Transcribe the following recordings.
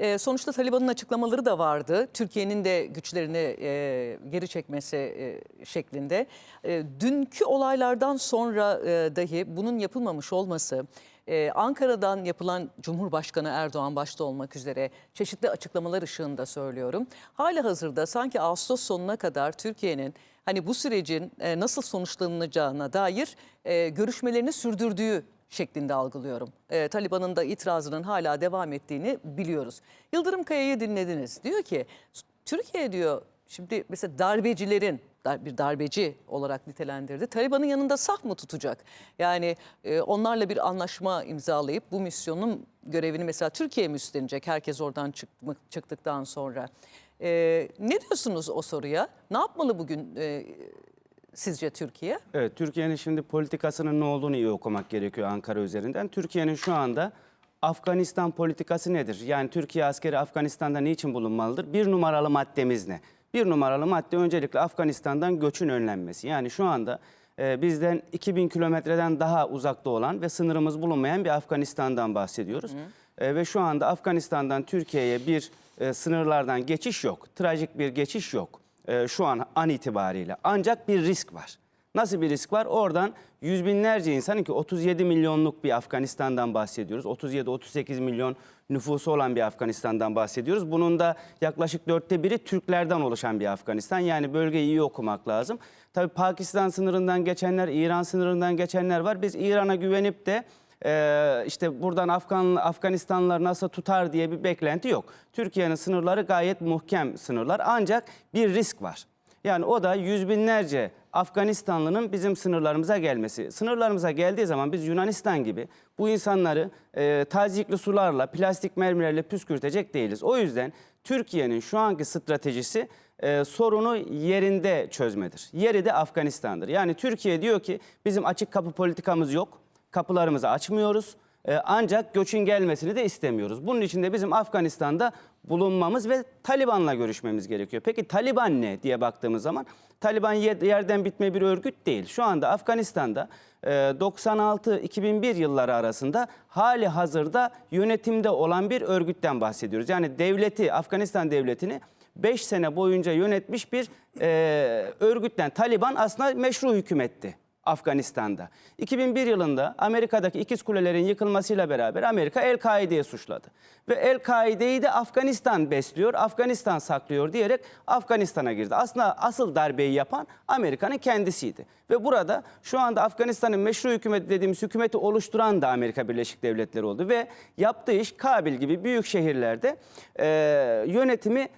E, sonuçta Taliban'ın açıklamaları da vardı. Türkiye'nin de güçlerini e, geri çekmesi e, şeklinde. E, dünkü olaylardan sonra e, dahi bunun yapılmamış olması... e, Ankara'dan yapılan Cumhurbaşkanı Erdoğan başta olmak üzere çeşitli açıklamalar ışığında söylüyorum. Hala hazırda sanki Ağustos sonuna kadar Türkiye'nin hani bu sürecin e, nasıl sonuçlanacağına dair e, görüşmelerini sürdürdüğü şeklinde algılıyorum. E, Taliban'ın da itirazının hala devam ettiğini biliyoruz. Yıldırım Kaya'yı dinlediniz. Diyor ki Türkiye diyor şimdi mesela darbecilerin dar- bir darbeci olarak nitelendirdi. Taliban'ın yanında saf mı tutacak? Yani e, onlarla bir anlaşma imzalayıp bu misyonun görevini mesela Türkiye mi üstlenecek herkes oradan çıkma- çıktıktan sonra? E, ne diyorsunuz o soruya? Ne yapmalı bugün e, sizce Türkiye? Evet, Türkiye'nin şimdi politikasının ne olduğunu iyi okumak gerekiyor Ankara üzerinden. Türkiye'nin şu anda Afganistan politikası nedir? Yani Türkiye askeri Afganistan'da niçin bulunmalıdır? Bir numaralı maddemiz ne? Bir numaralı madde öncelikle Afganistan'dan göçün önlenmesi. Yani şu anda e, bizden 2000 kilometreden daha uzakta olan ve sınırımız bulunmayan bir Afganistan'dan bahsediyoruz. E, ve şu anda Afganistan'dan Türkiye'ye bir e, sınırlardan geçiş yok. Trajik bir geçiş yok e, şu an an itibariyle. Ancak bir risk var. Nasıl bir risk var? Oradan yüz binlerce insanın ki 37 milyonluk bir Afganistan'dan bahsediyoruz. 37-38 milyon nüfusu olan bir Afganistan'dan bahsediyoruz. Bunun da yaklaşık dörtte biri Türklerden oluşan bir Afganistan. Yani bölgeyi iyi okumak lazım. Tabii Pakistan sınırından geçenler, İran sınırından geçenler var. Biz İran'a güvenip de ee, işte buradan Afgan Afganistanlılar nasıl tutar diye bir beklenti yok. Türkiye'nin sınırları gayet muhkem sınırlar ancak bir risk var. Yani o da yüz binlerce Afganistanlının bizim sınırlarımıza gelmesi. Sınırlarımıza geldiği zaman biz Yunanistan gibi bu insanları e, tazikli sularla, plastik mermilerle püskürtecek değiliz. O yüzden Türkiye'nin şu anki stratejisi e, sorunu yerinde çözmedir. Yeri de Afganistan'dır. Yani Türkiye diyor ki bizim açık kapı politikamız yok kapılarımızı açmıyoruz. Ee, ancak göçün gelmesini de istemiyoruz. Bunun için de bizim Afganistan'da bulunmamız ve Taliban'la görüşmemiz gerekiyor. Peki Taliban ne diye baktığımız zaman Taliban ye- yerden bitme bir örgüt değil. Şu anda Afganistan'da e, 96-2001 yılları arasında hali hazırda yönetimde olan bir örgütten bahsediyoruz. Yani devleti, Afganistan devletini 5 sene boyunca yönetmiş bir e, örgütten Taliban aslında meşru hükümetti. Afganistan'da. 2001 yılında Amerika'daki ikiz kulelerin yıkılmasıyla beraber Amerika El-Kaide'yi suçladı. Ve El-Kaide'yi de Afganistan besliyor, Afganistan saklıyor diyerek Afganistan'a girdi. Aslında asıl darbeyi yapan Amerika'nın kendisiydi. Ve burada şu anda Afganistan'ın meşru hükümeti dediğimiz hükümeti oluşturan da Amerika Birleşik Devletleri oldu. Ve yaptığı iş Kabil gibi büyük şehirlerde e, yönetimi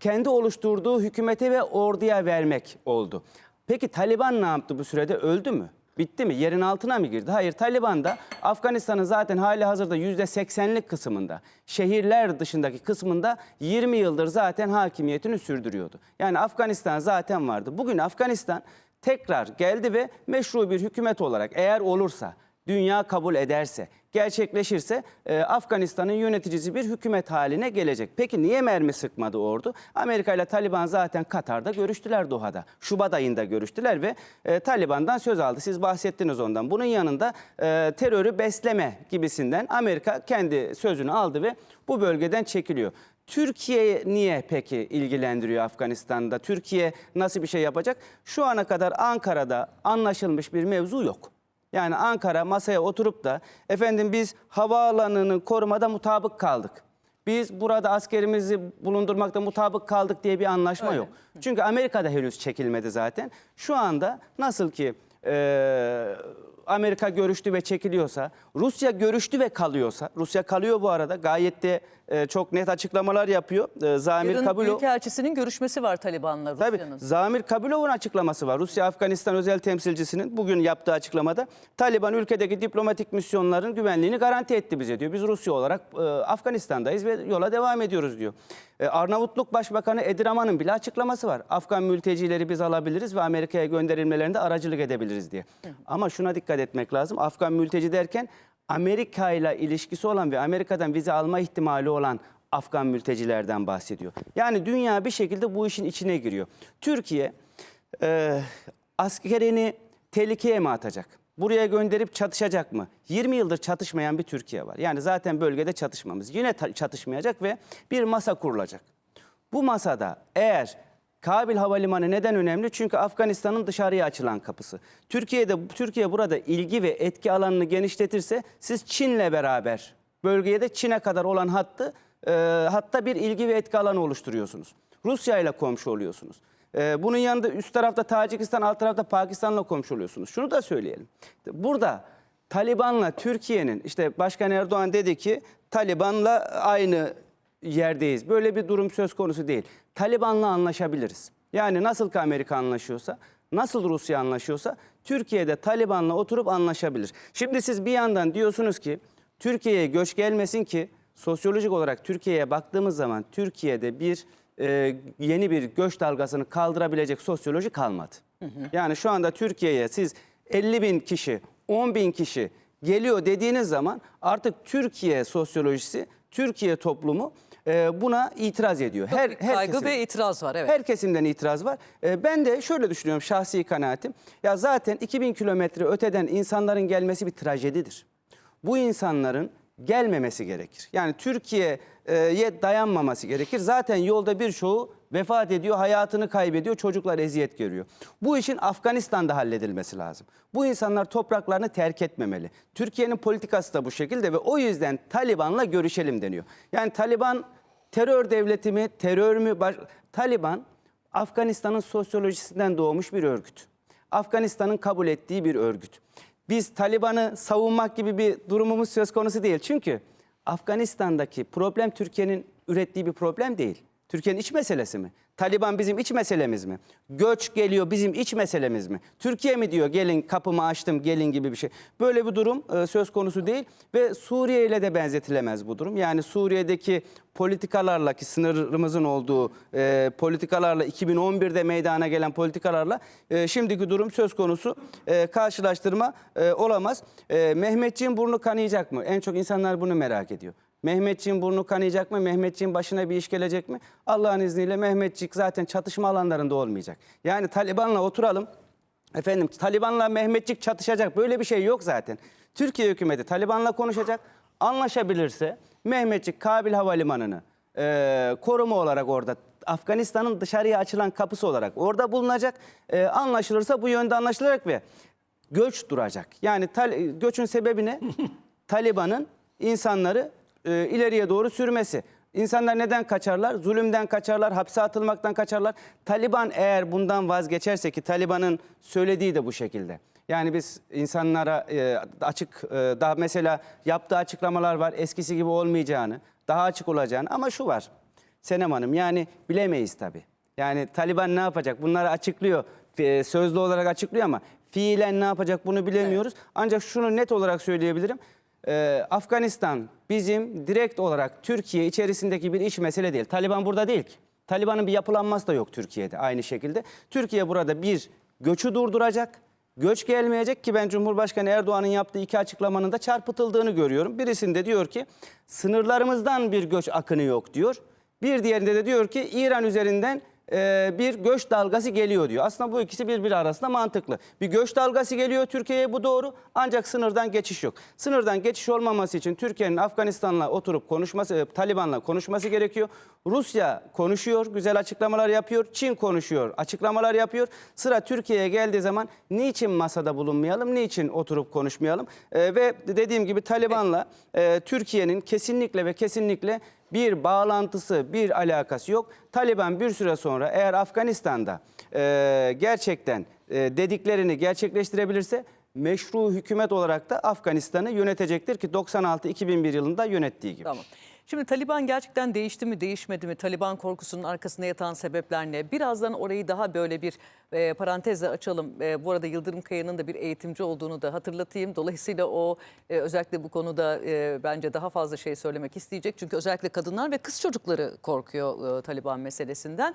kendi oluşturduğu hükümete ve orduya vermek oldu. Peki Taliban ne yaptı bu sürede? Öldü mü? Bitti mi? Yerin altına mı girdi? Hayır Taliban da Afganistan'ın zaten hali hazırda %80'lik kısmında, şehirler dışındaki kısmında 20 yıldır zaten hakimiyetini sürdürüyordu. Yani Afganistan zaten vardı. Bugün Afganistan tekrar geldi ve meşru bir hükümet olarak eğer olursa, dünya kabul ederse, gerçekleşirse e, Afganistan'ın yöneticisi bir hükümet haline gelecek. Peki niye mermi sıkmadı ordu? Amerika ile Taliban zaten Katar'da görüştüler Doha'da. Şubat ayında görüştüler ve e, Taliban'dan söz aldı. Siz bahsettiniz ondan. Bunun yanında e, terörü besleme gibisinden Amerika kendi sözünü aldı ve bu bölgeden çekiliyor. Türkiye niye peki ilgilendiriyor Afganistan'da? Türkiye nasıl bir şey yapacak? Şu ana kadar Ankara'da anlaşılmış bir mevzu yok. Yani Ankara masaya oturup da efendim biz havaalanının korumada mutabık kaldık. Biz burada askerimizi bulundurmakta mutabık kaldık diye bir anlaşma Öyle. yok. Çünkü Amerika'da henüz çekilmedi zaten. Şu anda nasıl ki e, Amerika görüştü ve çekiliyorsa, Rusya görüştü ve kalıyorsa, Rusya kalıyor bu arada gayet de e, çok net açıklamalar yapıyor. E, Zamir Yarın Kabulov. Büyükelçisinin görüşmesi var Taliban'la Tabii Rusya'nın. Zamir Kabilov'un açıklaması var. Rusya Afganistan özel temsilcisinin bugün yaptığı açıklamada Taliban ülkedeki diplomatik misyonların güvenliğini garanti etti bize diyor. Biz Rusya olarak e, Afganistan'dayız ve yola devam ediyoruz diyor. E, Arnavutluk Başbakanı Edir bile açıklaması var. Afgan mültecileri biz alabiliriz ve Amerika'ya gönderilmelerinde aracılık edebiliriz diye. Ama şuna dikkat etmek lazım. Afgan mülteci derken Amerika ile ilişkisi olan ve Amerika'dan vize alma ihtimali olan Afgan mültecilerden bahsediyor. Yani dünya bir şekilde bu işin içine giriyor. Türkiye e, askerini tehlikeye mi atacak? buraya gönderip çatışacak mı? 20 yıldır çatışmayan bir Türkiye var. Yani zaten bölgede çatışmamız. Yine çatışmayacak ve bir masa kurulacak. Bu masada eğer Kabil Havalimanı neden önemli? Çünkü Afganistan'ın dışarıya açılan kapısı. Türkiye'de Türkiye burada ilgi ve etki alanını genişletirse siz Çin'le beraber bölgeye de Çin'e kadar olan hattı e, hatta bir ilgi ve etki alanı oluşturuyorsunuz. Rusya ile komşu oluyorsunuz. E, bunun yanında üst tarafta Tacikistan, alt tarafta Pakistan'la komşu oluyorsunuz. Şunu da söyleyelim. Burada Taliban'la Türkiye'nin işte Başkan Erdoğan dedi ki Taliban'la aynı yerdeyiz. Böyle bir durum söz konusu değil. Taliban'la anlaşabiliriz. Yani nasıl ki Amerika anlaşıyorsa, nasıl Rusya anlaşıyorsa Türkiye'de Taliban'la oturup anlaşabilir. Şimdi siz bir yandan diyorsunuz ki Türkiye'ye göç gelmesin ki sosyolojik olarak Türkiye'ye baktığımız zaman Türkiye'de bir e, yeni bir göç dalgasını kaldırabilecek sosyoloji kalmadı. Yani şu anda Türkiye'ye siz 50 bin kişi, 10 bin kişi geliyor dediğiniz zaman artık Türkiye sosyolojisi, Türkiye toplumu e, buna itiraz ediyor. Her, her Kaygı kesim- ve itiraz var evet. her kesimden itiraz var. E, ben de şöyle düşünüyorum şahsi kanaatim. Ya zaten 2000 kilometre öteden insanların gelmesi bir trajedidir. Bu insanların gelmemesi gerekir. Yani Türkiye'ye dayanmaması gerekir. Zaten yolda birçoğu vefat ediyor, hayatını kaybediyor, çocuklar eziyet görüyor. Bu işin Afganistan'da halledilmesi lazım. Bu insanlar topraklarını terk etmemeli. Türkiye'nin politikası da bu şekilde ve o yüzden Taliban'la görüşelim deniyor. Yani Taliban terör devleti mi, terör mü? Taliban Afganistan'ın sosyolojisinden doğmuş bir örgüt. Afganistan'ın kabul ettiği bir örgüt. Biz Taliban'ı savunmak gibi bir durumumuz söz konusu değil. Çünkü Afganistan'daki problem Türkiye'nin ürettiği bir problem değil. Türkiye'nin iç meselesi mi? Taliban bizim iç meselemiz mi? Göç geliyor bizim iç meselemiz mi? Türkiye mi diyor gelin kapımı açtım gelin gibi bir şey. Böyle bir durum e, söz konusu değil ve Suriye ile de benzetilemez bu durum. Yani Suriye'deki politikalarla ki sınırımızın olduğu e, politikalarla 2011'de meydana gelen politikalarla e, şimdiki durum söz konusu e, karşılaştırma e, olamaz. E, Mehmetçiğin burnu kanayacak mı? En çok insanlar bunu merak ediyor. Mehmetçiğin burnu kanayacak mı? Mehmetçiğin başına bir iş gelecek mi? Allah'ın izniyle Mehmetçik zaten çatışma alanlarında olmayacak. Yani Taliban'la oturalım. Efendim Taliban'la Mehmetçik çatışacak. Böyle bir şey yok zaten. Türkiye hükümeti Taliban'la konuşacak. Anlaşabilirse Mehmetçik Kabil Havalimanı'nı e, koruma olarak orada Afganistan'ın dışarıya açılan kapısı olarak orada bulunacak. E, anlaşılırsa bu yönde anlaşılacak ve göç duracak. Yani göçün sebebi ne? Taliban'ın insanları e, ileriye doğru sürmesi. İnsanlar neden kaçarlar? Zulümden kaçarlar, hapse atılmaktan kaçarlar. Taliban eğer bundan vazgeçerse ki Taliban'ın söylediği de bu şekilde. Yani biz insanlara e, açık, e, daha mesela yaptığı açıklamalar var eskisi gibi olmayacağını, daha açık olacağını. Ama şu var Senem Hanım yani bilemeyiz tabii. Yani Taliban ne yapacak? Bunları açıklıyor, e, sözlü olarak açıklıyor ama fiilen ne yapacak bunu bilemiyoruz. Ancak şunu net olarak söyleyebilirim. Ee, Afganistan bizim direkt olarak Türkiye içerisindeki bir iş mesele değil. Taliban burada değil ki. Taliban'ın bir yapılanması da yok Türkiye'de aynı şekilde. Türkiye burada bir göçü durduracak. Göç gelmeyecek ki ben Cumhurbaşkanı Erdoğan'ın yaptığı iki açıklamanın da çarpıtıldığını görüyorum. Birisinde diyor ki sınırlarımızdan bir göç akını yok diyor. Bir diğerinde de diyor ki İran üzerinden e, bir göç dalgası geliyor diyor. Aslında bu ikisi birbiri arasında mantıklı. Bir göç dalgası geliyor Türkiye'ye bu doğru ancak sınırdan geçiş yok. Sınırdan geçiş olmaması için Türkiye'nin Afganistan'la oturup konuşması, e, Taliban'la konuşması gerekiyor. Rusya konuşuyor, güzel açıklamalar yapıyor. Çin konuşuyor, açıklamalar yapıyor. Sıra Türkiye'ye geldiği zaman niçin masada bulunmayalım, niçin oturup konuşmayalım? E, ve dediğim gibi Taliban'la Türkiye'nin kesinlikle ve kesinlikle bir bağlantısı, bir alakası yok. Taliban bir süre sonra eğer Afganistan'da e, gerçekten e, dediklerini gerçekleştirebilirse meşru hükümet olarak da Afganistan'ı yönetecektir ki 96-2001 yılında yönettiği gibi. Tamam. Şimdi Taliban gerçekten değişti mi değişmedi mi? Taliban korkusunun arkasında yatan sebepler ne? Birazdan orayı daha böyle bir e, parantezle açalım. E, bu arada Yıldırım Kaya'nın da bir eğitimci olduğunu da hatırlatayım. Dolayısıyla o e, özellikle bu konuda e, bence daha fazla şey söylemek isteyecek. Çünkü özellikle kadınlar ve kız çocukları korkuyor e, Taliban meselesinden.